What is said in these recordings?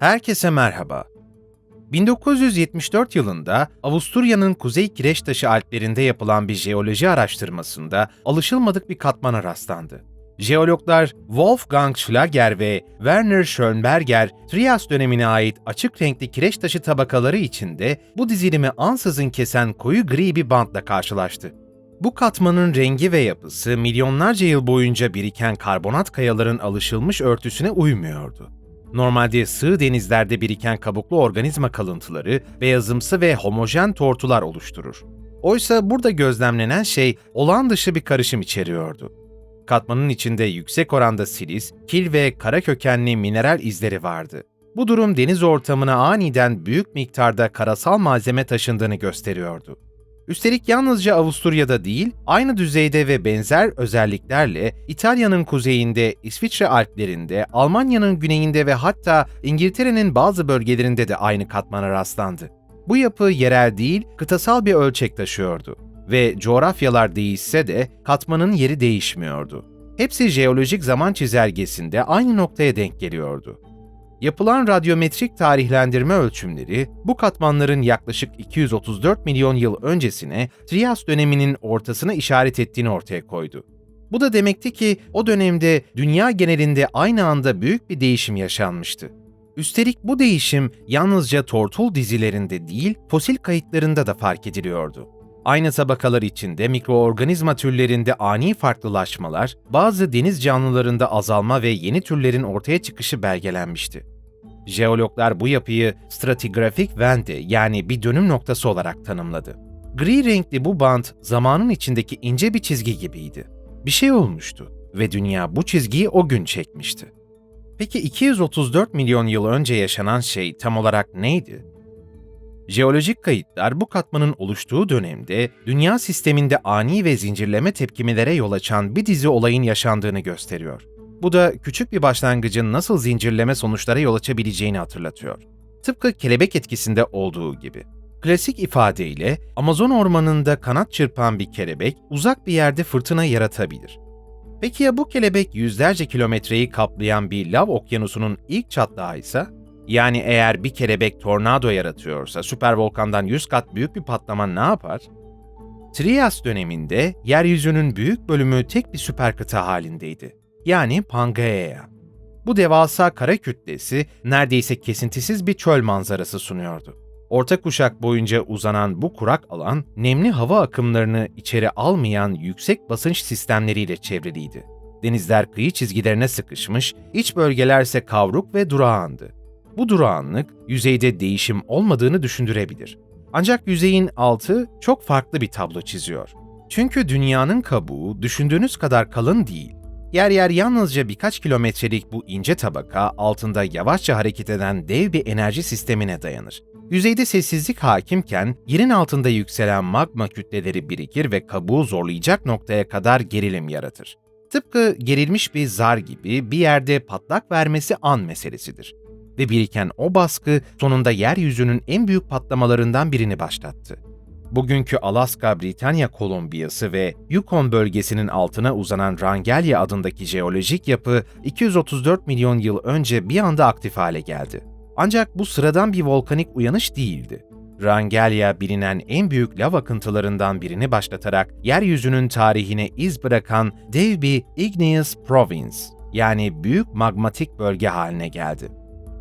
Herkese merhaba. 1974 yılında Avusturya'nın Kuzey Kireçtaşı Alplerinde yapılan bir jeoloji araştırmasında alışılmadık bir katmana rastlandı. Jeologlar Wolfgang Schlager ve Werner Schönberger, Trias dönemine ait açık renkli kireç taşı tabakaları içinde bu dizilimi ansızın kesen koyu gri bir bantla karşılaştı. Bu katmanın rengi ve yapısı milyonlarca yıl boyunca biriken karbonat kayaların alışılmış örtüsüne uymuyordu. Normalde sığ denizlerde biriken kabuklu organizma kalıntıları beyazımsı ve homojen tortular oluşturur. Oysa burada gözlemlenen şey olağan dışı bir karışım içeriyordu. Katmanın içinde yüksek oranda silis, kil ve kara kökenli mineral izleri vardı. Bu durum deniz ortamına aniden büyük miktarda karasal malzeme taşındığını gösteriyordu. Üstelik yalnızca Avusturya'da değil, aynı düzeyde ve benzer özelliklerle İtalya'nın kuzeyinde, İsviçre Alplerinde, Almanya'nın güneyinde ve hatta İngiltere'nin bazı bölgelerinde de aynı katmana rastlandı. Bu yapı yerel değil, kıtasal bir ölçek taşıyordu ve coğrafyalar değişse de katmanın yeri değişmiyordu. Hepsi jeolojik zaman çizelgesinde aynı noktaya denk geliyordu. Yapılan radyometrik tarihlendirme ölçümleri bu katmanların yaklaşık 234 milyon yıl öncesine Trias döneminin ortasına işaret ettiğini ortaya koydu. Bu da demekti ki o dönemde dünya genelinde aynı anda büyük bir değişim yaşanmıştı. Üstelik bu değişim yalnızca tortul dizilerinde değil, fosil kayıtlarında da fark ediliyordu. Aynı tabakalar içinde mikroorganizma türlerinde ani farklılaşmalar, bazı deniz canlılarında azalma ve yeni türlerin ortaya çıkışı belgelenmişti. Jeologlar bu yapıyı stratigrafik vente yani bir dönüm noktası olarak tanımladı. Gri renkli bu bant zamanın içindeki ince bir çizgi gibiydi. Bir şey olmuştu ve dünya bu çizgiyi o gün çekmişti. Peki 234 milyon yıl önce yaşanan şey tam olarak neydi? Jeolojik kayıtlar bu katmanın oluştuğu dönemde dünya sisteminde ani ve zincirleme tepkimelere yol açan bir dizi olayın yaşandığını gösteriyor. Bu da küçük bir başlangıcın nasıl zincirleme sonuçlara yol açabileceğini hatırlatıyor. Tıpkı kelebek etkisinde olduğu gibi. Klasik ifadeyle Amazon ormanında kanat çırpan bir kelebek uzak bir yerde fırtına yaratabilir. Peki ya bu kelebek yüzlerce kilometreyi kaplayan bir lav okyanusunun ilk çatlağı ise? Yani eğer bir kelebek tornado yaratıyorsa süper volkandan 100 kat büyük bir patlama ne yapar? Trias döneminde yeryüzünün büyük bölümü tek bir süper kıta halindeydi. Yani Pangaea. Bu devasa kara kütlesi neredeyse kesintisiz bir çöl manzarası sunuyordu. Orta kuşak boyunca uzanan bu kurak alan, nemli hava akımlarını içeri almayan yüksek basınç sistemleriyle çevriliydi. Denizler kıyı çizgilerine sıkışmış, iç bölgelerse kavruk ve durağandı. Bu durağanlık yüzeyde değişim olmadığını düşündürebilir. Ancak yüzeyin altı çok farklı bir tablo çiziyor. Çünkü dünyanın kabuğu düşündüğünüz kadar kalın değil. Yer yer yalnızca birkaç kilometrelik bu ince tabaka altında yavaşça hareket eden dev bir enerji sistemine dayanır. Yüzeyde sessizlik hakimken yerin altında yükselen magma kütleleri birikir ve kabuğu zorlayacak noktaya kadar gerilim yaratır. Tıpkı gerilmiş bir zar gibi bir yerde patlak vermesi an meselesidir ve biriken o baskı sonunda yeryüzünün en büyük patlamalarından birini başlattı. Bugünkü Alaska, Britanya Kolombiyası ve Yukon bölgesinin altına uzanan Rangelya adındaki jeolojik yapı 234 milyon yıl önce bir anda aktif hale geldi. Ancak bu sıradan bir volkanik uyanış değildi. Rangelya bilinen en büyük lav akıntılarından birini başlatarak yeryüzünün tarihine iz bırakan dev bir Igneous Province yani büyük magmatik bölge haline geldi.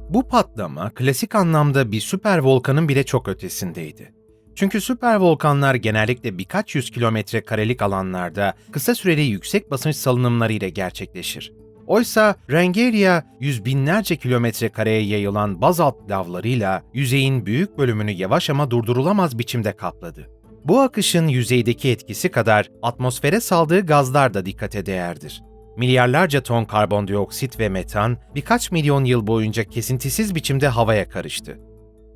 Bu patlama klasik anlamda bir süper volkanın bile çok ötesindeydi. Çünkü süper volkanlar genellikle birkaç yüz kilometre karelik alanlarda kısa süreli yüksek basınç salınımları ile gerçekleşir. Oysa Rangeria yüz binlerce kilometre kareye yayılan bazalt lavlarıyla yüzeyin büyük bölümünü yavaş ama durdurulamaz biçimde kapladı. Bu akışın yüzeydeki etkisi kadar atmosfere saldığı gazlar da dikkate değerdir. Milyarlarca ton karbondioksit ve metan birkaç milyon yıl boyunca kesintisiz biçimde havaya karıştı.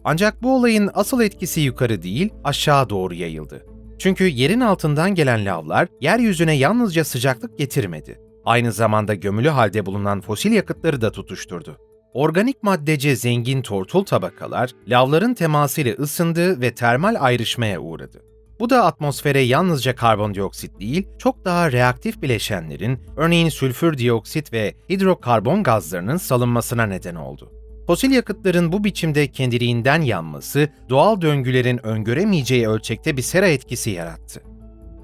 Ancak bu olayın asıl etkisi yukarı değil, aşağı doğru yayıldı. Çünkü yerin altından gelen lavlar yeryüzüne yalnızca sıcaklık getirmedi. Aynı zamanda gömülü halde bulunan fosil yakıtları da tutuşturdu. Organik maddece zengin tortul tabakalar lavların temasıyla ısındı ve termal ayrışmaya uğradı. Bu da atmosfere yalnızca karbondioksit değil, çok daha reaktif bileşenlerin, örneğin sülfür dioksit ve hidrokarbon gazlarının salınmasına neden oldu. Fosil yakıtların bu biçimde kendiliğinden yanması, doğal döngülerin öngöremeyeceği ölçekte bir sera etkisi yarattı.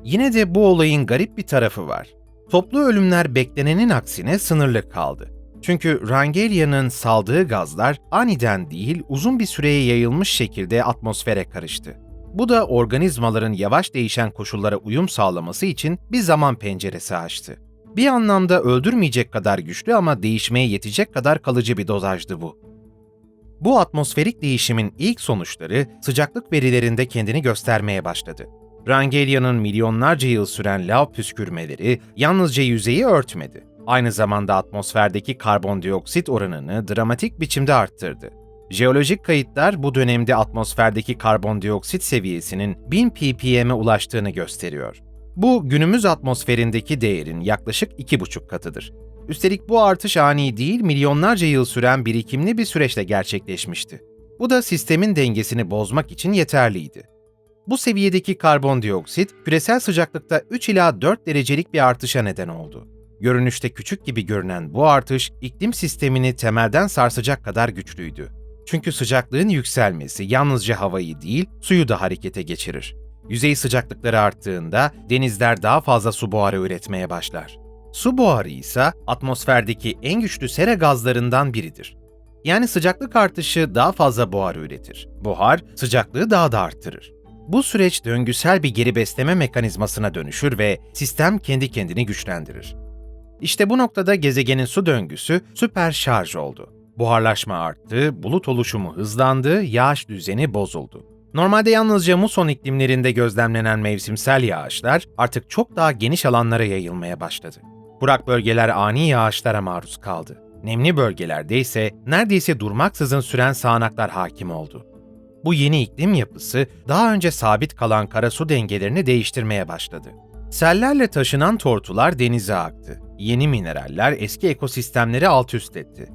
Yine de bu olayın garip bir tarafı var. Toplu ölümler beklenenin aksine sınırlı kaldı. Çünkü Rangelia'nın saldığı gazlar aniden değil uzun bir süreye yayılmış şekilde atmosfere karıştı. Bu da organizmaların yavaş değişen koşullara uyum sağlaması için bir zaman penceresi açtı. Bir anlamda öldürmeyecek kadar güçlü ama değişmeye yetecek kadar kalıcı bir dozajdı bu. Bu atmosferik değişimin ilk sonuçları sıcaklık verilerinde kendini göstermeye başladı. Rangelia'nın milyonlarca yıl süren lav püskürmeleri yalnızca yüzeyi örtmedi. Aynı zamanda atmosferdeki karbondioksit oranını dramatik biçimde arttırdı. Jeolojik kayıtlar bu dönemde atmosferdeki karbondioksit seviyesinin 1000 ppm'e ulaştığını gösteriyor. Bu günümüz atmosferindeki değerin yaklaşık 2,5 katıdır. Üstelik bu artış ani değil, milyonlarca yıl süren birikimli bir süreçte gerçekleşmişti. Bu da sistemin dengesini bozmak için yeterliydi. Bu seviyedeki karbondioksit, küresel sıcaklıkta 3 ila 4 derecelik bir artışa neden oldu. Görünüşte küçük gibi görünen bu artış, iklim sistemini temelden sarsacak kadar güçlüydü. Çünkü sıcaklığın yükselmesi yalnızca havayı değil, suyu da harekete geçirir. Yüzey sıcaklıkları arttığında denizler daha fazla su buharı üretmeye başlar. Su buharı ise atmosferdeki en güçlü sera gazlarından biridir. Yani sıcaklık artışı daha fazla buhar üretir. Buhar sıcaklığı daha da arttırır. Bu süreç döngüsel bir geri besleme mekanizmasına dönüşür ve sistem kendi kendini güçlendirir. İşte bu noktada gezegenin su döngüsü süper şarj oldu. Buharlaşma arttı, bulut oluşumu hızlandı, yağış düzeni bozuldu. Normalde yalnızca muson iklimlerinde gözlemlenen mevsimsel yağışlar artık çok daha geniş alanlara yayılmaya başladı. Kurak bölgeler ani yağışlara maruz kaldı. Nemli bölgelerde ise neredeyse durmaksızın süren sağanaklar hakim oldu. Bu yeni iklim yapısı daha önce sabit kalan karasu dengelerini değiştirmeye başladı. Sellerle taşınan tortular denize aktı. Yeni mineraller eski ekosistemleri alt üst etti.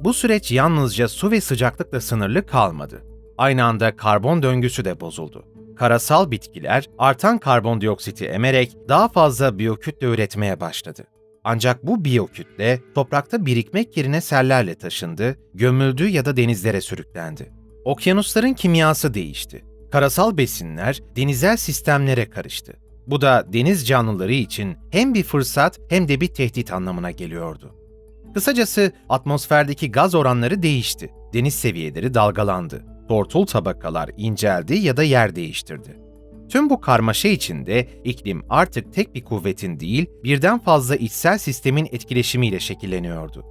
Bu süreç yalnızca su ve sıcaklıkla sınırlı kalmadı. Aynı anda karbon döngüsü de bozuldu. Karasal bitkiler artan karbondioksiti emerek daha fazla biyokütle üretmeye başladı. Ancak bu biyokütle toprakta birikmek yerine sellerle taşındı, gömüldü ya da denizlere sürüklendi. Okyanusların kimyası değişti. Karasal besinler denizel sistemlere karıştı. Bu da deniz canlıları için hem bir fırsat hem de bir tehdit anlamına geliyordu. Kısacası atmosferdeki gaz oranları değişti. Deniz seviyeleri dalgalandı. Tortul tabakalar inceldi ya da yer değiştirdi. Tüm bu karmaşa içinde iklim artık tek bir kuvvetin değil, birden fazla içsel sistemin etkileşimiyle şekilleniyordu.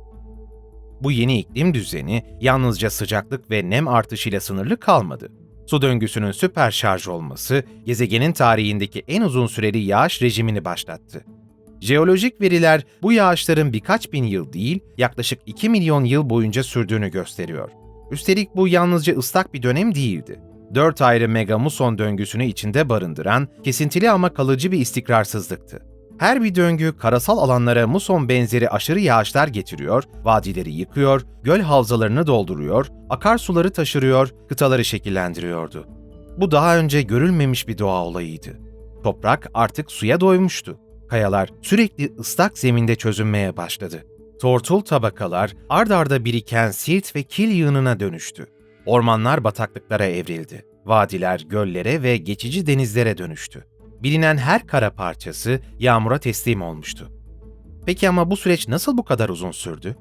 Bu yeni iklim düzeni yalnızca sıcaklık ve nem artışıyla sınırlı kalmadı. Su döngüsünün süper şarj olması, gezegenin tarihindeki en uzun süreli yağış rejimini başlattı. Jeolojik veriler bu yağışların birkaç bin yıl değil, yaklaşık 2 milyon yıl boyunca sürdüğünü gösteriyor. Üstelik bu yalnızca ıslak bir dönem değildi. Dört ayrı megamuson döngüsünü içinde barındıran, kesintili ama kalıcı bir istikrarsızlıktı. Her bir döngü karasal alanlara muson benzeri aşırı yağışlar getiriyor, vadileri yıkıyor, göl havzalarını dolduruyor, akarsuları taşırıyor, kıtaları şekillendiriyordu. Bu daha önce görülmemiş bir doğa olayıydı. Toprak artık suya doymuştu. Kayalar sürekli ıslak zeminde çözünmeye başladı. Tortul tabakalar ard arda biriken silt ve kil yığınına dönüştü. Ormanlar bataklıklara evrildi. Vadiler göllere ve geçici denizlere dönüştü. Bilinen her kara parçası yağmura teslim olmuştu. Peki ama bu süreç nasıl bu kadar uzun sürdü?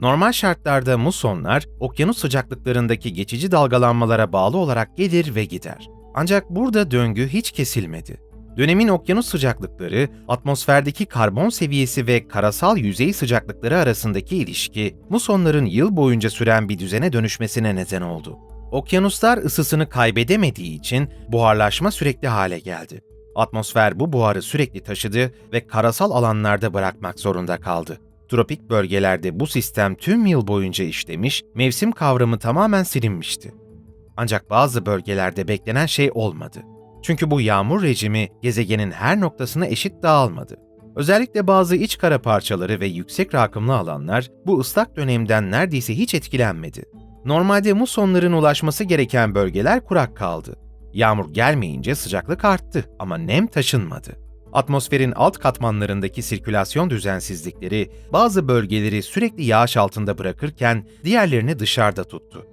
Normal şartlarda musonlar okyanus sıcaklıklarındaki geçici dalgalanmalara bağlı olarak gelir ve gider. Ancak burada döngü hiç kesilmedi. Dönemin okyanus sıcaklıkları, atmosferdeki karbon seviyesi ve karasal yüzey sıcaklıkları arasındaki ilişki, musonların yıl boyunca süren bir düzene dönüşmesine neden oldu. Okyanuslar ısısını kaybedemediği için buharlaşma sürekli hale geldi. Atmosfer bu buharı sürekli taşıdı ve karasal alanlarda bırakmak zorunda kaldı. Tropik bölgelerde bu sistem tüm yıl boyunca işlemiş, mevsim kavramı tamamen silinmişti. Ancak bazı bölgelerde beklenen şey olmadı. Çünkü bu yağmur rejimi gezegenin her noktasına eşit dağılmadı. Özellikle bazı iç kara parçaları ve yüksek rakımlı alanlar bu ıslak dönemden neredeyse hiç etkilenmedi. Normalde musonların ulaşması gereken bölgeler kurak kaldı. Yağmur gelmeyince sıcaklık arttı ama nem taşınmadı. Atmosferin alt katmanlarındaki sirkülasyon düzensizlikleri bazı bölgeleri sürekli yağış altında bırakırken diğerlerini dışarıda tuttu.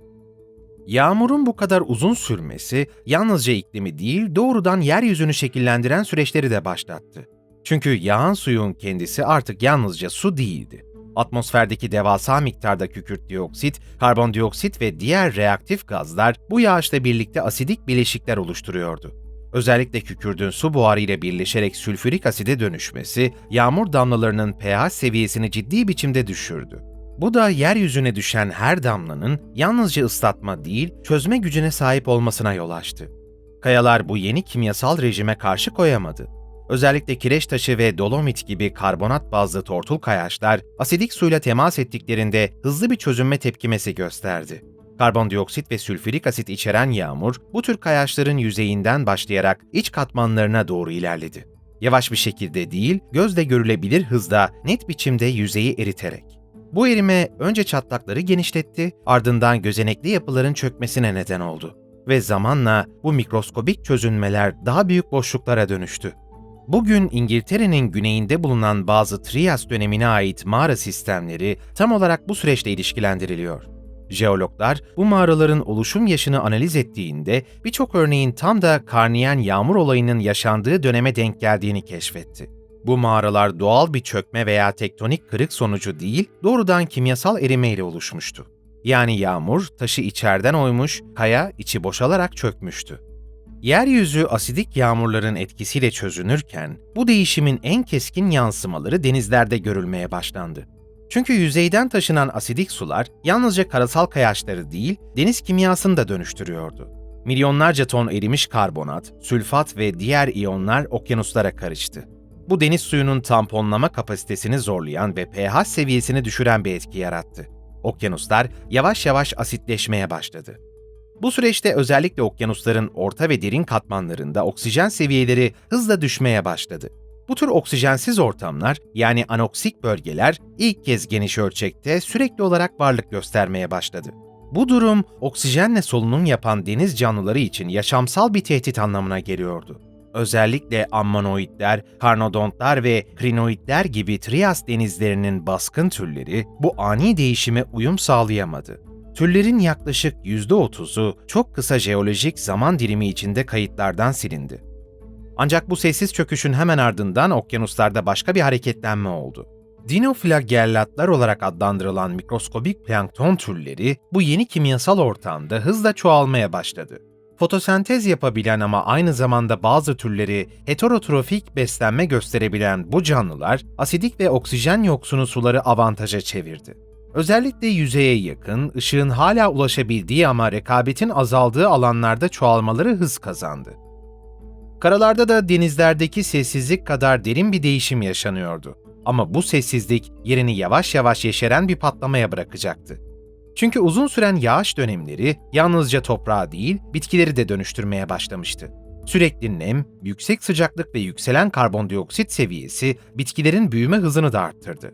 Yağmurun bu kadar uzun sürmesi yalnızca iklimi değil doğrudan yeryüzünü şekillendiren süreçleri de başlattı. Çünkü yağan suyun kendisi artık yalnızca su değildi. Atmosferdeki devasa miktarda kükürt dioksit, karbondioksit ve diğer reaktif gazlar bu yağışla birlikte asidik bileşikler oluşturuyordu. Özellikle kükürdün su buharı ile birleşerek sülfürik aside dönüşmesi, yağmur damlalarının pH seviyesini ciddi biçimde düşürdü. Bu da yeryüzüne düşen her damlanın yalnızca ıslatma değil, çözme gücüne sahip olmasına yol açtı. Kayalar bu yeni kimyasal rejime karşı koyamadı. Özellikle kireç taşı ve dolomit gibi karbonat bazlı tortul kayaçlar asidik suyla temas ettiklerinde hızlı bir çözünme tepkimesi gösterdi. Karbondioksit ve sülfürik asit içeren yağmur bu tür kayaçların yüzeyinden başlayarak iç katmanlarına doğru ilerledi. Yavaş bir şekilde değil, gözle görülebilir hızda net biçimde yüzeyi eriterek. Bu erime önce çatlakları genişletti, ardından gözenekli yapıların çökmesine neden oldu ve zamanla bu mikroskobik çözünmeler daha büyük boşluklara dönüştü. Bugün İngiltere'nin güneyinde bulunan bazı Trias dönemine ait mağara sistemleri tam olarak bu süreçle ilişkilendiriliyor. Jeologlar bu mağaraların oluşum yaşını analiz ettiğinde birçok örneğin tam da Karniyen yağmur olayının yaşandığı döneme denk geldiğini keşfetti. Bu mağaralar doğal bir çökme veya tektonik kırık sonucu değil, doğrudan kimyasal erime ile oluşmuştu. Yani yağmur taşı içeriden oymuş, kaya içi boşalarak çökmüştü. Yeryüzü asidik yağmurların etkisiyle çözünürken bu değişimin en keskin yansımaları denizlerde görülmeye başlandı. Çünkü yüzeyden taşınan asidik sular yalnızca karasal kayaçları değil, deniz kimyasını da dönüştürüyordu. Milyonlarca ton erimiş karbonat, sülfat ve diğer iyonlar okyanuslara karıştı. Bu deniz suyunun tamponlama kapasitesini zorlayan ve pH seviyesini düşüren bir etki yarattı. Okyanuslar yavaş yavaş asitleşmeye başladı. Bu süreçte özellikle okyanusların orta ve derin katmanlarında oksijen seviyeleri hızla düşmeye başladı. Bu tür oksijensiz ortamlar yani anoksik bölgeler ilk kez geniş ölçekte sürekli olarak varlık göstermeye başladı. Bu durum oksijenle solunum yapan deniz canlıları için yaşamsal bir tehdit anlamına geliyordu. Özellikle ammanoidler, karnodontlar ve krinoidler gibi Trias denizlerinin baskın türleri bu ani değişime uyum sağlayamadı. Türlerin yaklaşık %30'u çok kısa jeolojik zaman dilimi içinde kayıtlardan silindi. Ancak bu sessiz çöküşün hemen ardından okyanuslarda başka bir hareketlenme oldu. Dinoflagellatlar olarak adlandırılan mikroskobik plankton türleri bu yeni kimyasal ortamda hızla çoğalmaya başladı. Fotosentez yapabilen ama aynı zamanda bazı türleri heterotrofik beslenme gösterebilen bu canlılar asidik ve oksijen yoksunu suları avantaja çevirdi. Özellikle yüzeye yakın, ışığın hala ulaşabildiği ama rekabetin azaldığı alanlarda çoğalmaları hız kazandı. Karalarda da denizlerdeki sessizlik kadar derin bir değişim yaşanıyordu. Ama bu sessizlik yerini yavaş yavaş yeşeren bir patlamaya bırakacaktı. Çünkü uzun süren yağış dönemleri yalnızca toprağı değil, bitkileri de dönüştürmeye başlamıştı. Sürekli nem, yüksek sıcaklık ve yükselen karbondioksit seviyesi bitkilerin büyüme hızını da arttırdı.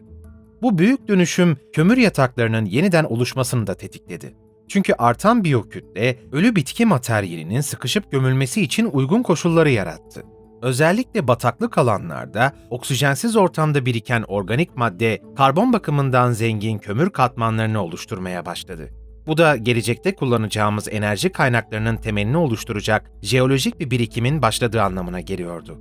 Bu büyük dönüşüm kömür yataklarının yeniden oluşmasını da tetikledi. Çünkü artan biyokütle ölü bitki materyalinin sıkışıp gömülmesi için uygun koşulları yarattı. Özellikle bataklık alanlarda oksijensiz ortamda biriken organik madde karbon bakımından zengin kömür katmanlarını oluşturmaya başladı. Bu da gelecekte kullanacağımız enerji kaynaklarının temelini oluşturacak jeolojik bir birikimin başladığı anlamına geliyordu.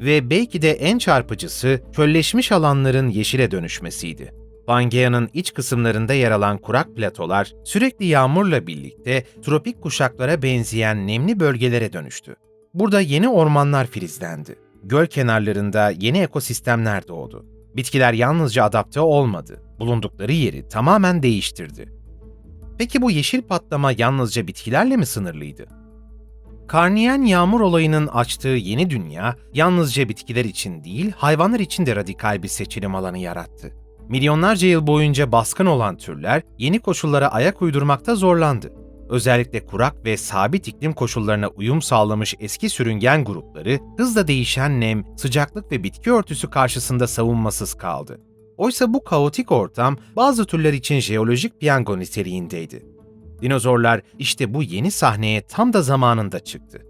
Ve belki de en çarpıcısı çölleşmiş alanların yeşile dönüşmesiydi. Pangea'nın iç kısımlarında yer alan kurak platolar sürekli yağmurla birlikte tropik kuşaklara benzeyen nemli bölgelere dönüştü. Burada yeni ormanlar filizlendi. Göl kenarlarında yeni ekosistemler doğdu. Bitkiler yalnızca adapte olmadı, bulundukları yeri tamamen değiştirdi. Peki bu yeşil patlama yalnızca bitkilerle mi sınırlıydı? Karniyen yağmur olayının açtığı yeni dünya yalnızca bitkiler için değil, hayvanlar için de radikal bir seçilim alanı yarattı. Milyonlarca yıl boyunca baskın olan türler yeni koşullara ayak uydurmakta zorlandı. Özellikle kurak ve sabit iklim koşullarına uyum sağlamış eski sürüngen grupları hızla değişen nem, sıcaklık ve bitki örtüsü karşısında savunmasız kaldı. Oysa bu kaotik ortam bazı türler için jeolojik piyango niteliğindeydi. Dinozorlar işte bu yeni sahneye tam da zamanında çıktı.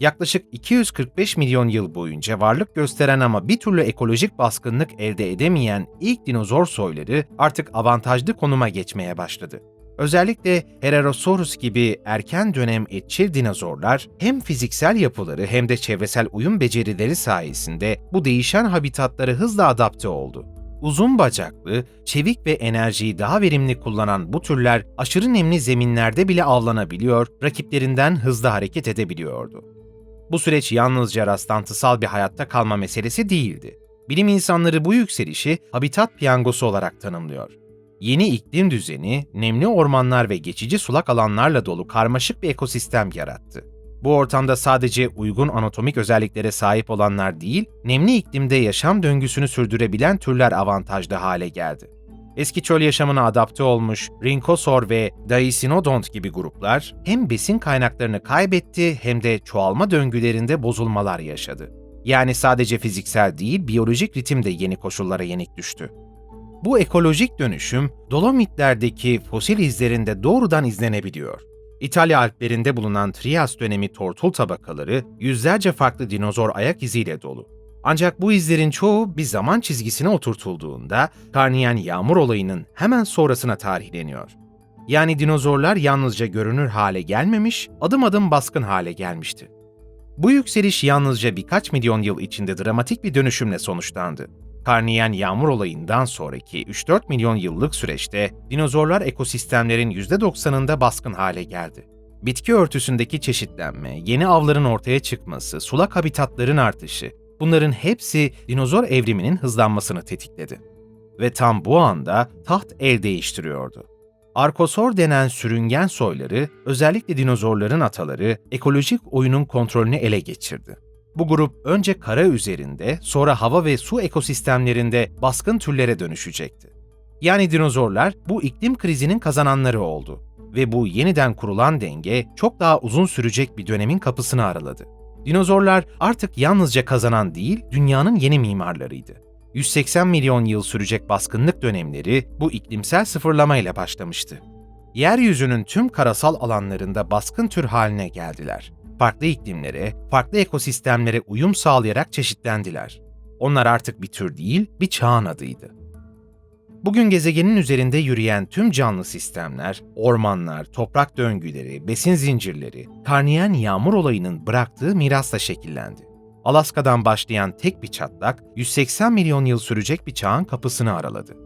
Yaklaşık 245 milyon yıl boyunca varlık gösteren ama bir türlü ekolojik baskınlık elde edemeyen ilk dinozor soyları artık avantajlı konuma geçmeye başladı. Özellikle Herrerasaurus gibi erken dönem etçil dinozorlar hem fiziksel yapıları hem de çevresel uyum becerileri sayesinde bu değişen habitatlara hızla adapte oldu. Uzun bacaklı, çevik ve enerjiyi daha verimli kullanan bu türler aşırı nemli zeminlerde bile avlanabiliyor, rakiplerinden hızlı hareket edebiliyordu. Bu süreç yalnızca rastlantısal bir hayatta kalma meselesi değildi. Bilim insanları bu yükselişi habitat piyangosu olarak tanımlıyor. Yeni iklim düzeni, nemli ormanlar ve geçici sulak alanlarla dolu karmaşık bir ekosistem yarattı. Bu ortamda sadece uygun anatomik özelliklere sahip olanlar değil, nemli iklimde yaşam döngüsünü sürdürebilen türler avantajlı hale geldi. Eski çöl yaşamına adapte olmuş Rhynchosaur ve Dicynodont gibi gruplar hem besin kaynaklarını kaybetti hem de çoğalma döngülerinde bozulmalar yaşadı. Yani sadece fiziksel değil, biyolojik ritim de yeni koşullara yenik düştü. Bu ekolojik dönüşüm Dolomitlerdeki fosil izlerinde doğrudan izlenebiliyor. İtalya Alplerinde bulunan Trias dönemi tortul tabakaları yüzlerce farklı dinozor ayak iziyle dolu. Ancak bu izlerin çoğu bir zaman çizgisine oturtulduğunda Karniyen yağmur olayının hemen sonrasına tarihleniyor. Yani dinozorlar yalnızca görünür hale gelmemiş, adım adım baskın hale gelmişti. Bu yükseliş yalnızca birkaç milyon yıl içinde dramatik bir dönüşümle sonuçlandı. Karniyen yağmur olayından sonraki 3-4 milyon yıllık süreçte dinozorlar ekosistemlerin %90'ında baskın hale geldi. Bitki örtüsündeki çeşitlenme, yeni avların ortaya çıkması, sulak habitatların artışı, bunların hepsi dinozor evriminin hızlanmasını tetikledi. Ve tam bu anda taht el değiştiriyordu. Arkosor denen sürüngen soyları, özellikle dinozorların ataları, ekolojik oyunun kontrolünü ele geçirdi. Bu grup önce kara üzerinde, sonra hava ve su ekosistemlerinde baskın türlere dönüşecekti. Yani dinozorlar bu iklim krizinin kazananları oldu ve bu yeniden kurulan denge çok daha uzun sürecek bir dönemin kapısını araladı. Dinozorlar artık yalnızca kazanan değil, dünyanın yeni mimarlarıydı. 180 milyon yıl sürecek baskınlık dönemleri bu iklimsel sıfırlamayla başlamıştı. Yeryüzünün tüm karasal alanlarında baskın tür haline geldiler farklı iklimlere, farklı ekosistemlere uyum sağlayarak çeşitlendiler. Onlar artık bir tür değil, bir çağın adıydı. Bugün gezegenin üzerinde yürüyen tüm canlı sistemler, ormanlar, toprak döngüleri, besin zincirleri, karniyen yağmur olayının bıraktığı mirasla şekillendi. Alaska'dan başlayan tek bir çatlak, 180 milyon yıl sürecek bir çağın kapısını araladı.